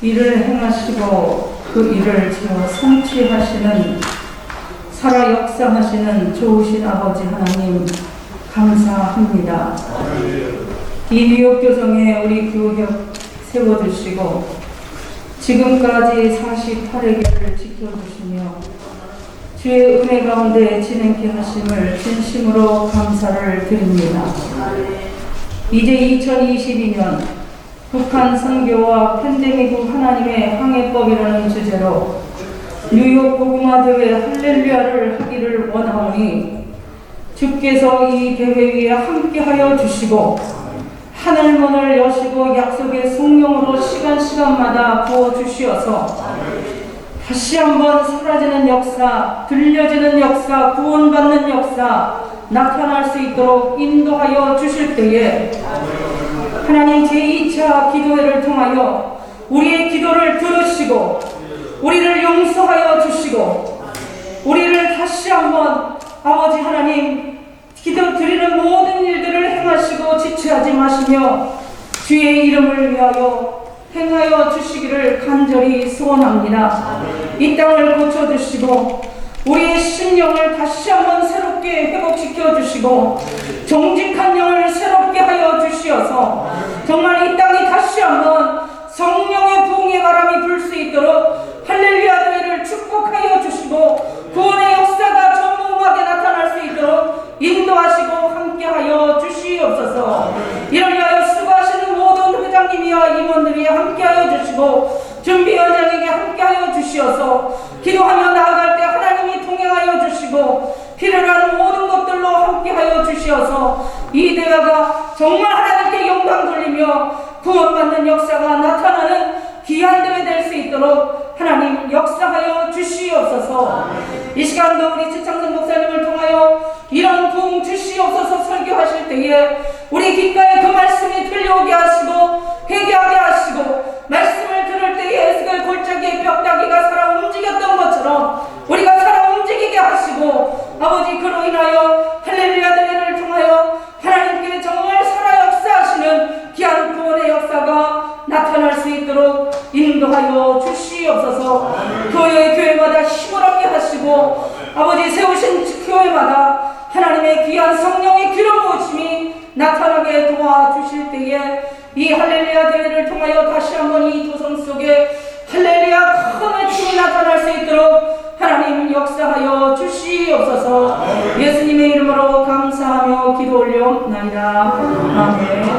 일을 행하시고 그 일을 저 성취하시는 살아 역사하시는 좋으신 아버지 하나님 감사합니다. 이 뉴욕 교성에 우리 교협 세워주시고 지금까지 48회 길을 지켜주시며 주의 은혜 가운데 진행케 하심을 진심으로 감사를 드립니다. 이제 2022년 북한 선교와 팬데믹 후 하나님의 항해법이라는 주제로 뉴욕 복음화 대회 할렐루야를 하기를 원하오니 주께서 이 대회 위에 함께하여 주시고 하늘문을 여시고 약속의 성령으로 시간 시간마다 부어 주시어서 다시 한번 사라지는 역사, 들려지는 역사, 구원받는 역사 나타날 수 있도록 인도하여 주실 때에 하나님 제2차 기도회를 통하여 우리의 기도를 들으시고 우리를 용서하여 주시고 우리를 다시 한번 아버지 하나님 기도 드리는 모든 일들을 행하시고 지체하지 마시며 주의 이름을 위하여 행하여 주시기를 간절히 소원합니다. 이 땅을 고쳐주시고 우리의 심령을 다시 한번 새롭게 회복시켜 주시고 정직한 영을 새롭게 주시어서 정말 이 땅이 다시 한번 성령의 부흥의 바람이 불 수 있도록 할렐루야 대회를 축복하여 주시고 구원의 역사가 전무하게 나타날 수 있도록 인도하시고 함께하여 주시옵소서. 이를 위하여 수고하시는 모든 회장님이와 임원들이 함께하여 주시고 준비위원장에게 함께하여 주시어서 기도하며 나아갈 때 하나님이 동행하여 주시고 필요한 모든 것들로 함께하여 주시어서 이 대회가 정말 하나님께 영광 돌리며 구원받는 역사가 나타나는 귀한 대회 될 수 있도록 하나님 역사하여 주시옵소서. 이 시간도 우리 최창선 목사님을 통하여 이런 부흥 주시옵소서 설교하실 때에 우리 귓가에 그 말씀이 들려오게 하시고 회개하게 하시고 말씀을 들을 때에 에스겔 골짜기의 벽다기가 살아 움직였던 것처럼 우리가 살아 움직이게 하시고 아버지 그로 인하여 할렐루야 대회를 통하여 하나님께 정말 살아 역사하시는 귀한 구원의 역사가 나타날 수 있도록 인도하여 주시옵소서. 교회 교회마다 힘을 얻게 하시고 아버지 세우신 교회마다 하나님의 귀한 성령의 기름 부으심이 나타나게 도와주실 때에 이 할렐루야 대회를 통하여 다시 한번 이 도성 속에 할렐루야 큰 외침이 나타날 수 있도록 하나님 역사하여 주시옵소서. 예수님의 이름으로 감사하며 기도 올려옵나이다. 아멘